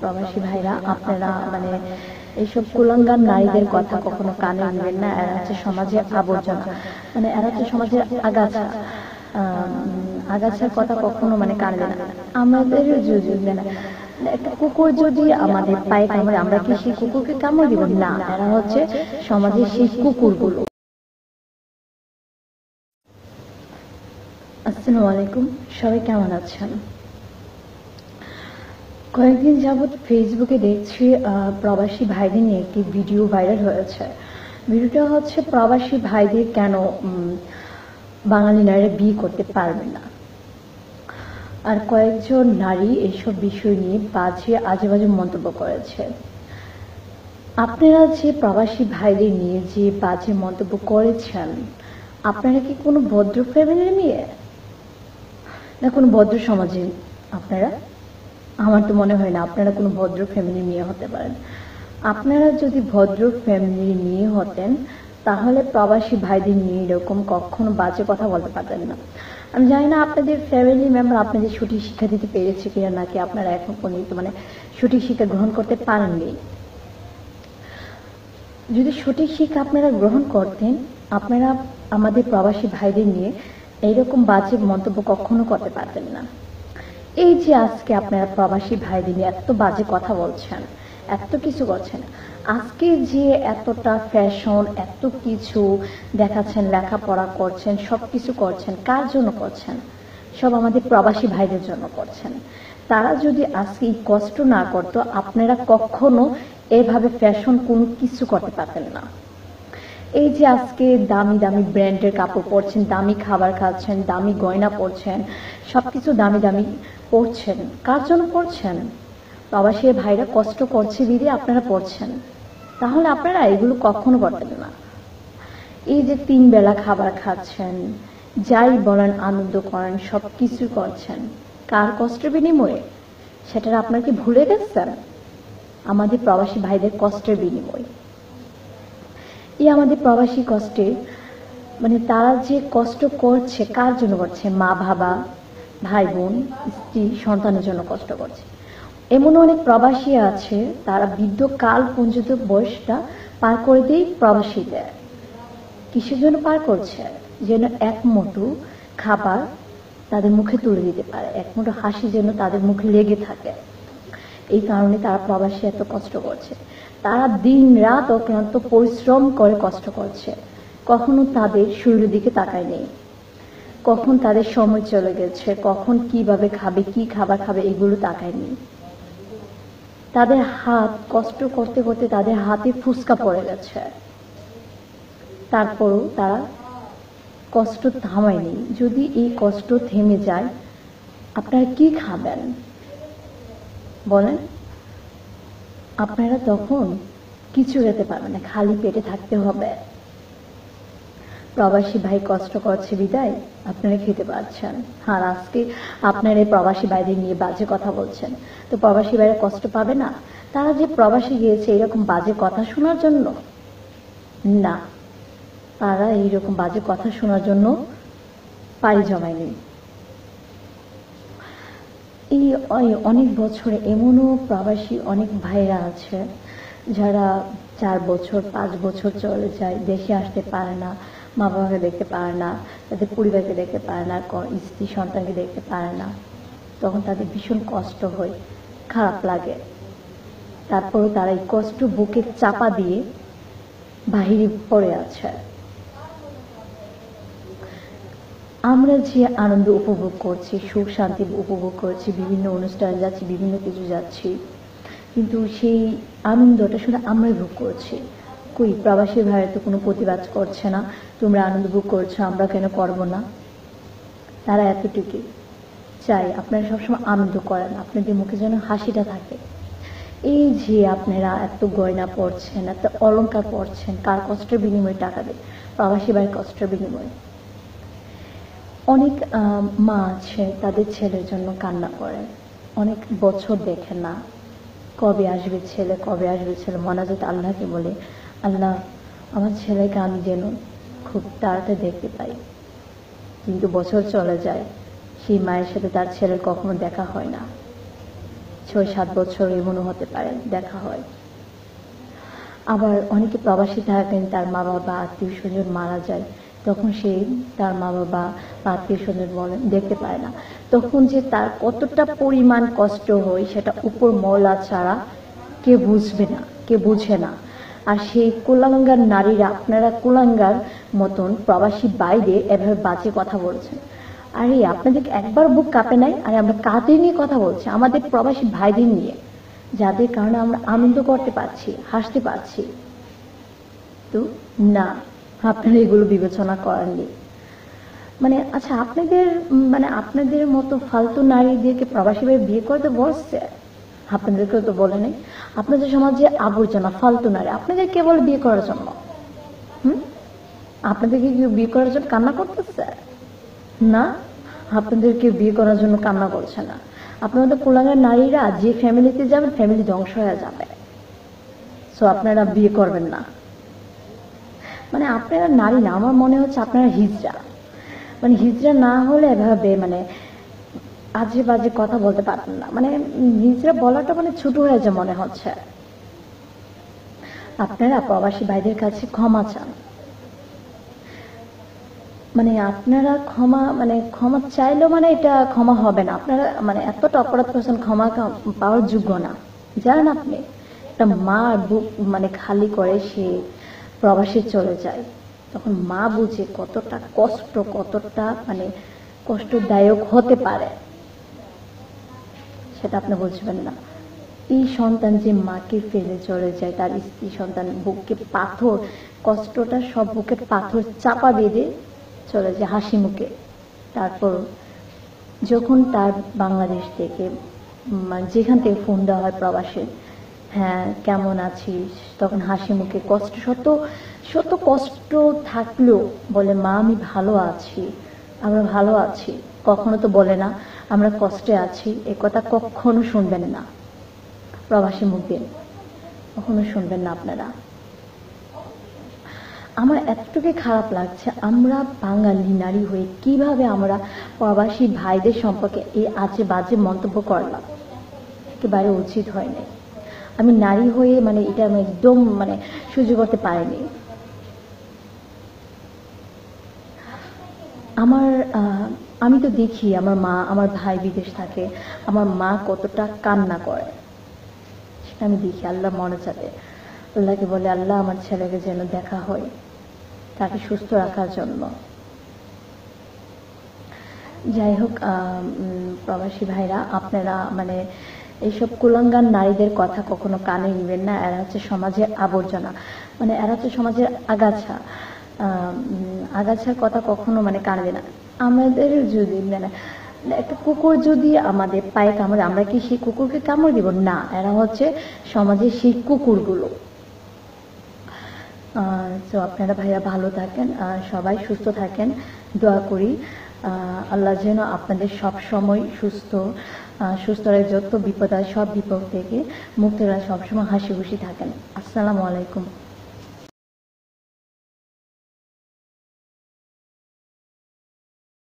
প্রবাসী ভাইরা, আপনারা মানে এইসব কুলাঙ্গার নারীদের কথা কখনো কানে নেবেন না, এরা হচ্ছে সমাজের আবর্জনা। মানে এরা হচ্ছে সমাজের আগাছা। আগাছার কথা কখনো মানে কানে দেয় না। আমাদের যদি মানে একটা কুকুর যদি আমাদের পায়ে কামড়ে, আমরা কি সেই কুকুরকে কামড় দিব? না, এরা হচ্ছে সমাজের সেই কুকুরগুলো। আসসালামু আলাইকুম, সবাই কেমন আছেন? কয়েকদিন যাবৎ ফেসবুকে দেখছি প্রবাসী ভাইদের নিয়ে একটি ভিডিও ভাইরাল হয়েছে। ভিডিওটা হচ্ছে, প্রবাসী ভাইদের কেন বাঙালি নারীরা বিয়ে করতে পারবে না? আর কয়েকজন নারী এইসব বিষয় নিয়ে বাজে আজে বাজে মন্তব্য করেছে। আপনারা যে প্রবাসী ভাইদের নিয়ে যে বাজে মন্তব্য করেছেন, আপনারা কি কোনো ভদ্র ফ্যামিলির মেয়ে? না, কোনো ভদ্র সমাজে আপনারা? আমার তো মনে হয় না, আপনারা কোনো ভদ্র ফ্যামিলির মেয়ে হতে পারেন। আপনারা যদি ভদ্র ফ্যামিলির মেয়ে হতেন, তাহলে প্রবাসী ভাইদের নিয়ে এরকম কখনো বাজে কথা বলতে পারতেন না। আমি জানি না আপনাদের ফ্যামিলি মেম্বার আপনাদের সঠিক শিক্ষা দিতে পেরেছে কিনা, নাকি আপনারা এখন পর্যন্ত মানে সঠিক শিক্ষা গ্রহণ করতে পারেননি। যদি সঠিক শিক্ষা আপনারা গ্রহণ করতেন, আপনারা আমাদের প্রবাসী ভাইদের নিয়ে এইরকম বাজে মন্তব্য কখনো করতে পারতেন না। এই যে আজকে আপনারা প্রবাসী ভাইদের নিয়ে এত বাজে কথা বলছেন, এত কিছু করছেন আজকে যে এতটা ফ্যাশন এত কিছু দেখাচ্ছেন, লেখাপড়া করছেন সব কিছু করছেন, কার জন্য করছেন? সব আমাদের প্রবাসী ভাইদের জন্য করছেন। তারা যদি আজকে এই কষ্ট না করতো, আপনারা কখনো এভাবে ফ্যাশন কোনো কিছু করতে পারতেন না। এই যে আজকে দামি দামি ব্র্যান্ডের কাপড় পরছেন, দামি খাবার খাচ্ছেন, দামি গয়না পরছেন, সবকিছু দামি দামি পরছেন। কার জন্য পরছেন? প্রবাসী ভাইরা কষ্ট করছে দিদি, আপনারা পড়ছেন তাহলে আপনারা এগুলো কখনো করতেন না। এই যে তিন বেলা খাবার খাচ্ছেন, যাই বলেন আনন্দ করেন সব কিছু করছেন, কার কষ্টের বিনিময়ে? সেটা আপনার কি ভুলে গেছেন? আমাদের প্রবাসী ভাইদের কষ্টের বিনিময়। এই আমাদের প্রবাসী কষ্টে মানে তারা যে কষ্ট করছে, কার জন্য করছে? মা, বাবা, ভাই, বোন, স্ত্রী, সন্তানের জন্য কষ্ট করছে। এমন অনেক প্রবাসী আছে, তারা বৃদ্ধ কাল পর্যন্ত বয়সটা পার করে দিয়ে প্রবাসী দেয়। কিসের জন্য পার করছে? যেন এক খাবার তাদের মুখে তুলে দিতে পারে। এক হাসি যেন তাদের মুখে লেগে থাকে। এই কারণে তারা প্রবাসী এত কষ্ট করছে। তারা দিন রাত অক্লান্ত পরিশ্রম করে, কষ্ট করছে। কখনো তাদের শরীরের দিকে তাকায় নেই কখন তাদের সময় চলে গেছে, কখন কীভাবে খাবে, কি খাবার খাবে, এগুলো তাকায় নেই তাদের হাত, কষ্ট করতে করতে তাদের হাতে ফুসকা পড়ে গেছে। তারপরও তারা কষ্ট থামায়নি। যদি এই কষ্ট থেমে যায়, আপনারা কি খাবেন? বলেন। আপনারা তখন কিছু খেতে পারবেন না, খালি পেটে থাকতে হবে। প্রবাসী ভাই কষ্ট করছে বিদায়, আপনারা খেতে পারছেন। আর আজকে আপনারা এই প্রবাসী ভাইদের নিয়ে বাজে কথা বলছেন। তো প্রবাসী ভাইরা কষ্ট পাবে না? তারা যে প্রবাসী গিয়েছে, এরকম বাজে কথা শোনার জন্য? না, তারা এইরকম বাজে কথা শোনার জন্য পাড়ি জমায়নি। এই অনেক বছরে এমনও প্রবাসী অনেক ভাইরা আছে যারা চার বছর, পাঁচ বছর চলে যায়, দেশে আসতে পারে না মা বাবাকে দেখতে পারে না, তাদের পরিবারকে দেখতে পারে না স্ত্রী সন্তানকে দেখতে পারে না। তখন তাদের ভীষণ কষ্ট হয়, খারাপ লাগে। তারপরে তারা এই কষ্ট বুকে চাপা দিয়ে বাহিরে পড়ে আছে। আমরা যে আনন্দ উপভোগ করছি, সুখ, শান্তি উপভোগ করছি, বিভিন্ন অনুষ্ঠান যাচ্ছি, বিভিন্ন কিছু যাচ্ছি, কিন্তু সেই আনন্দটা শুধু আমরাই ভোগ করছি। কই, প্রবাসী ভাইয়ের তো কোনো প্রতিবাদ করছে না, তোমরা আনন্দ ভোগ করছ, আমরা কেন করব না? তারা এতটুকু চাই, আপনারা সবসময় আনন্দ করেন, আপনাদের মুখে যেন হাসিটা থাকে। এই যে আপনারা এত গয়না পড়ছেন এত অলংকার পড়ছেন কার কষ্টের বিনিময়ে টাকা দেয় প্রবাসী ভাইয়ের কষ্টের বিনিময়ে। অনেক মা আছে, তাদের ছেলের জন্য কান্না করে। অনেক বছর দেখে না কবে আসবে ছেলে, কবে আসবে ছেলে। মনাজাত আল্লাহকে বলে, আল্লাহ, আমার ছেলেকে আমি যেন খুব তাড়াতাড়ি দেখতে পাই। কিন্তু বছর চলে যায়, সেই মায়ের সাথে তার ছেলের কখনো দেখা হয় না। ছয়, সাত বছর এমনও হতে পারে, দেখা হয়। আবার অনেকে প্রবাসী থাকেন, তার মা বাবা আত্মীয় স্বজন মারা যায়। তখন সে তার মা বাবা বা আত্মীয় স্বজন দেখতে পায় না। তখন যে তার কতটা পরিমাণ কষ্ট হয়, সেটা উপর মওলা ছাড়া কে বুঝবে না, কে বুঝে না। আর সেই কুলাঙ্গার নারীরা, আপনারা কুলাঙ্গার মতন প্রবাসী বাইরে এভাবে বাজে কথা বলছেন। আরে, আপনাদের একবার বুক কাঁপে নাই? আর, আমরা কাদের নিয়ে কথা বলছি? আমাদের প্রবাসী ভাইদের নিয়ে। যাদের কারণে আমরা আনন্দ করতে পারছি, হাসতে পারছি। তো না আপনারা এগুলো বিবেচনা করেননি। মানে আচ্ছা আপনাদের মানে আপনাদের মতো ফালতু নারীদেরকে প্রবাসী ভাই বিয়ে করতে বসছে। আপনাদেরকেও তো বলে নেই। আপনাদের সমাজে আবর্জনা, ফালতু নারী, আপনাদের কে বলে বিয়ে করার জন্য? আপনাদেরকে কেউ বিয়ে করার জন্য কান্না করতেছে? না? আপনাদেরকে বিয়ে করার জন্য কান্না করছে না। আপনাদের কুলাঙ্গার নারীরা, যে ফ্যামিলিতে যাবেন ফ্যামিলি ধ্বংস হয়ে যাবে। সো আপনারা বিয়ে করবেন না। মানে আপনারা নারী না, আমার মনে হচ্ছে আপনারা হিজড়া। মানে হিজড়া না হলে এভাবে মানে আজে বাজে কথা বলতে পারতেন না। মানে হিজড়া বলাটা মানে ছোট হয়ে যায় মনে হচ্ছে। আপনারা প্রবাসী ভাইদের কাছে ক্ষমা চান। মানে আপনারা ক্ষমা মানে ক্ষমা চাইলেও মানে এটা ক্ষমা হবে না। আপনারা মানে এতটা অপরাধ করছেন, ক্ষমা পাওয়ার যোগ্য না। জানেন আপনি, একটা মা বুক মানে খালি করে সে প্রবাসে চলে যায়। তখন মা বুঝে কতটা কষ্ট, কতটা মানে কষ্টদায়ক হতে পারে। সেটা আপনি বুঝবেন না। এই সন্তান যে মাকে ফেলে চলে যায়, তার স্ত্রী সন্তান বুকে পাথর, কষ্টটা সব বুকে পাথর চাপা বেঁধে চলে যায় হাসি মুখে। তারপর যখন তার বাংলাদেশ থেকে যেখান থেকে ফোন দেওয়া হয় প্রবাসে হ্যাঁ কেমন আছিস? তখন হাসি মুখে কষ্ট, শত শত কষ্ট থাকলেও বলে, মা, আমি ভালো আছি, আমরা ভালো আছি। কখনো তো বলে না, আমরা কষ্টে আছি। এ কথা কখনো শুনবেন না। প্রবাসী মুখ কখনো শুনবেন না আপনারা। আমার এতটুকু খারাপ লাগছে, আমরা বাঙালি নারী হয়ে কীভাবে আমরা প্রবাসী ভাইদের সম্পর্কে এই আজে বাজে মন্তব্য করলাম? একেবারে উচিত হয়নি। আমি নারী হয়ে মানে এটা আমি একদম মানে সহ্য করতে পারিনি। আমার আমি তো দেখি আমার মা, আমার ভাই বিদেশ থাকে, আমার মা কতটা কান্না করে। সেটা আমি দেখি, আল্লাহ মনে চাতে আল্লাহকে বলে, আল্লাহ, আমার ছেলেকে যেন দেখা হয়, তাকে সুস্থ রাখার জন্য। যাই হোক প্রবাসী ভাইরা, আপনারা মানে এইসব কুলাঙ্গান নারীদের কথা কখনো কানে নিবেন না এরা হচ্ছে সমাজের আবর্জনা। মানে এরা হচ্ছে সমাজের আগাছা। আগাছার কথা কখনো মানে কানবে না। আমাদের যদি মানে একটা কুকুর যদি আমাদের পায়ে কামড়ে আমরা কি সেই কুকুরকে কামড় দিব? না এরা হচ্ছে সমাজের সেই কুকুরগুলো। তো আপনারা ভাইয়া ভালো থাকেন আহ, সবাই সুস্থ থাকেন দোয়া করি। আল্লাহ যেন আপনাদের সব সময় সুস্থ সুস্থ রাখে, যত বিপদ হয় সব বিপদ থেকে মুক্তরা সবসময় হাসি খুশি থাকেন। আসসালামু আলাইকুম।